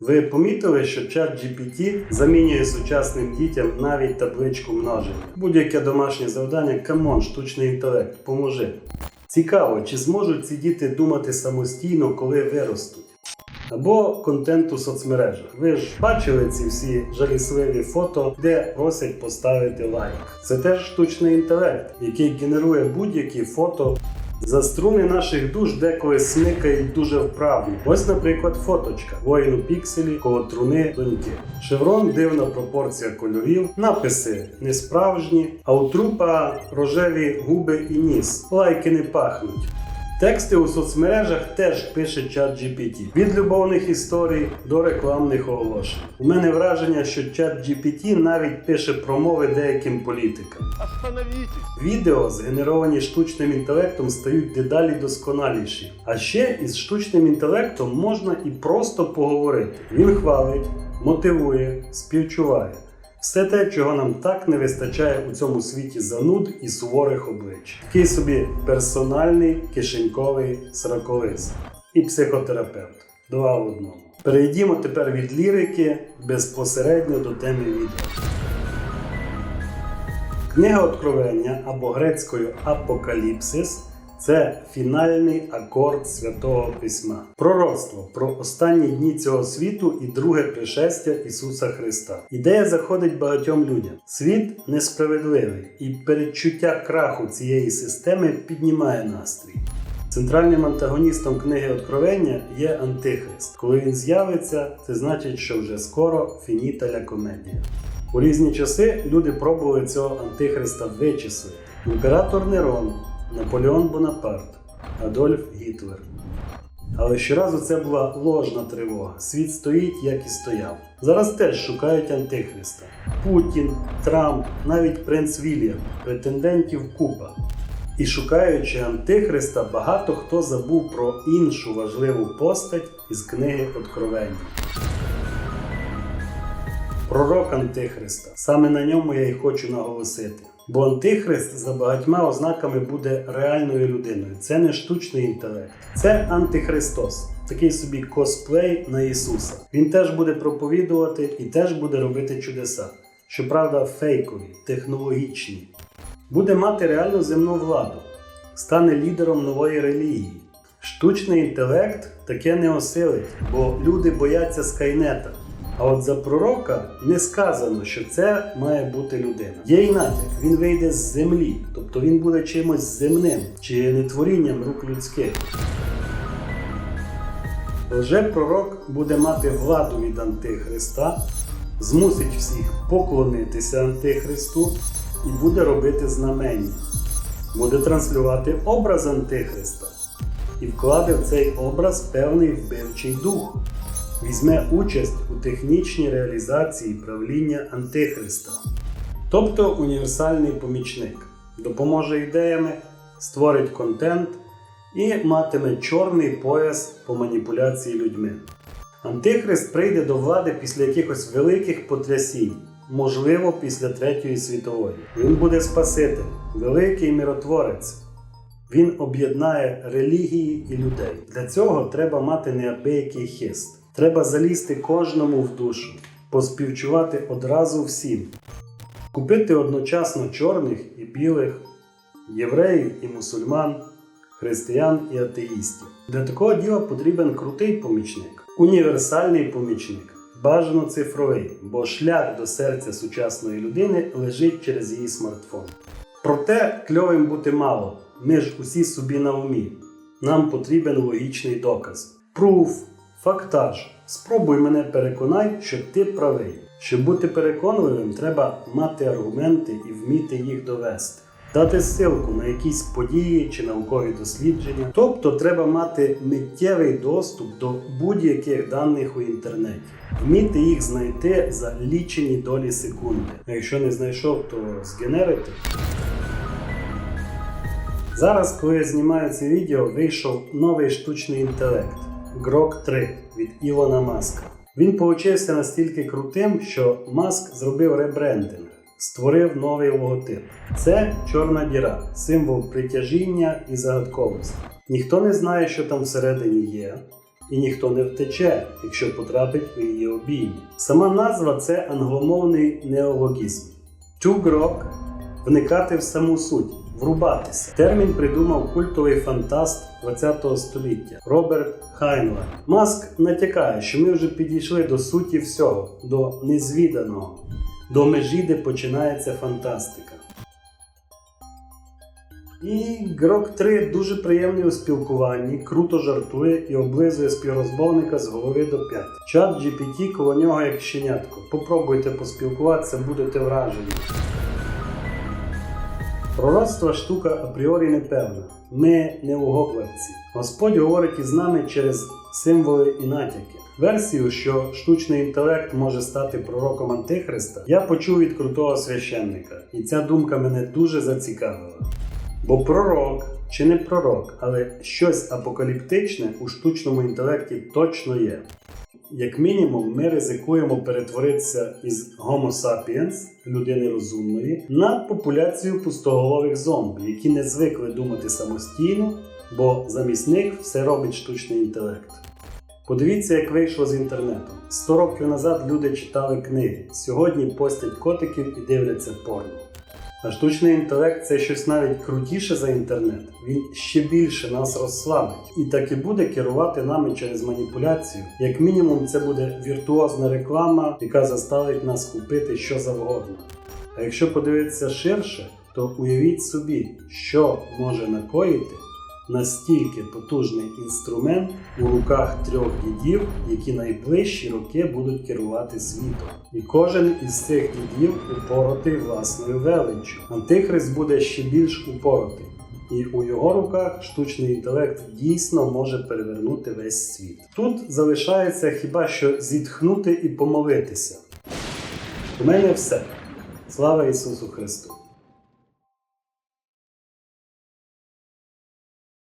Ви помітили, що чат GPT замінює сучасним дітям навіть табличку множення. Будь-яке домашнє завдання, камон, штучний інтелект, поможи. Цікаво, чи зможуть ці діти думати самостійно, коли виростуть. Або контент у соцмережах. Ви ж бачили ці всі жалісливі фото, де просять поставити лайк. Це теж штучний інтелект, який генерує будь-які фото. За струни наших душ деколи смикають дуже вправні. Ось, наприклад, фоточка. воїну пікселі коло труни доньки. Шеврон дивна пропорція кольорів, написи несправжні, а у трупа рожеві губи і ніс. Лайки не пахнуть. Тексти у соцмережах теж пише чат GPT. Від любовних історій до рекламних оголошень. У мене враження, що чат GPT навіть пише промови деяким політикам. Відео, згенеровані штучним інтелектом, стають дедалі досконаліші. А ще із штучним інтелектом можна і просто поговорити. Він хвалить, мотивує, співчуває. Все те, чого нам так не вистачає у цьому світі зануд і суворих облич. Такий собі персональний кишеньковий сраколист і психотерапевт. Два в одному. Перейдімо тепер від лірики безпосередньо до теми відео. Книга Откровення або грецькою Апокаліпсис це фінальний акорд Святого Письма. Пророцтво про останні дні цього світу і друге пришестя Ісуса Христа. Ідея заходить багатьом людям. Світ несправедливий, і передчуття краху цієї системи піднімає настрій. Центральним антагоністом книги Откровення є Антихрист. Коли він з'явиться, це значить, що вже скоро фініталя комедія. У різні часи люди пробували цього антихриста вичислити. Імператор Нерон, Наполеон Бонапарт, Адольф Гітлер. Але щоразу це була ложна тривога. Світ стоїть, як і стояв. Зараз теж шукають антихриста. Путін, Трамп, навіть принц Вільям, претендентів купа. І шукаючи антихриста, багато хто забув про іншу важливу постать із книги Откровення. Пророк Антихриста. Саме на ньому я і хочу наголосити. Бо Антихрист за багатьма ознаками буде реальною людиною. Це не штучний інтелект, це Антихристос, такий собі косплей на Ісуса. Він теж буде проповідувати і теж буде робити чудеса. Щоправда, фейкові, технологічні. Буде мати реальну земну владу, стане лідером нової релігії. Штучний інтелект таке не осилить, бо люди бояться скайнета. А от за пророка не сказано, що це має бути людина. Є й натяк, він вийде з землі, тобто він буде чимось земним чи не творінням рук людських. Лже-пророк буде мати владу від Антихриста, змусить всіх поклонитися Антихристу і буде робити знамення. Буде транслювати образ Антихриста і вкладе в цей образ певний вбивчий дух візьме участь у технічній реалізації правління Антихриста, тобто універсальний помічник, допоможе ідеями, створить контент і матиме чорний пояс по маніпуляції людьми. Антихрист прийде до влади після якихось великих потрясінь, можливо, після Третьої світової. Він буде Спаситель, великий миротворець. Він об'єднає релігії і людей. Для цього треба мати неабиякий хист. Треба залізти кожному в душу, поспівчувати одразу всім, купити одночасно чорних і білих, євреїв і мусульман, християн і атеїстів. Для такого діла потрібен крутий помічник, універсальний помічник, бажано цифровий, бо шлях до серця сучасної людини лежить через її смартфон. Проте кльовим бути мало. Ми ж усі собі на умі. Нам потрібен логічний доказ. Пруф, фактаж. Спробуй мене переконай, що ти правий. Щоб бути переконливим, треба мати аргументи і вміти їх довести. Дати ссылку на якісь події чи наукові дослідження. Тобто треба мати миттєвий доступ до будь-яких даних у інтернеті, вміти їх знайти за лічені долі секунди. А якщо не знайшов, то згенерити. Зараз, коли я знімаю це відео, вийшов новий штучний інтелект Grok 3 від Ілона Маска. Він получився настільки крутим, що Маск зробив ребрендинг, створив новий логотип. Це чорна діра, символ притяжіння і загадковості. Ніхто не знає, що там всередині є. і ніхто не втече, якщо потрапить у її обійми. Сама назва це англомовний неологізм. To grok – вникати в саму суть, врубатися. Термін придумав культовий фантаст ХХ століття Роберт Хайнлайн. Маск натякає, що ми вже підійшли до суті всього, до незвіданого, до межі, де починається фантастика. І Грок 3 дуже приємний у спілкуванні, круто жартує і облизує співрозмовника з голови до п'ят. Чат GPT коло нього як щенятко. Попробуйте поспілкуватися, будете вражені. Пророцтва штука апріорі непевна. Ми не угоблівці. Господь говорить із нами через символи і натяки. Версію, що штучний інтелект може стати пророком Антихриста, я почув від крутого священника, і ця думка мене дуже зацікавила. Бо пророк чи не пророк, але щось апокаліптичне у штучному інтелекті точно є. Як мінімум, ми ризикуємо перетворитися із Homo sapiens, людини розумної, на популяцію пустоголових зомбі, які не звикли думати самостійно, бо замість них все робить штучний інтелект. Подивіться, як вийшло з інтернету. 100 років назад люди читали книги, сьогодні постять котиків і дивляться порно. Штучний інтелект це щось навіть крутіше за інтернет. Він ще більше нас розслабить і так і буде керувати нами через маніпуляцію. Як мінімум, це буде віртуозна реклама, яка заставить нас купити що завгодно. А якщо подивитися ширше, то уявіть собі, що може накоїти настільки потужний інструмент у руках трьох дідів, які найближчі роки будуть керувати світом. І кожен із цих дідів упоротий власною величчю. Антихрист буде ще більш упоротий. І у його руках штучний інтелект дійсно може перевернути весь світ. Тут залишається хіба що зітхнути і помолитися. У мене все. Слава Ісусу Христу!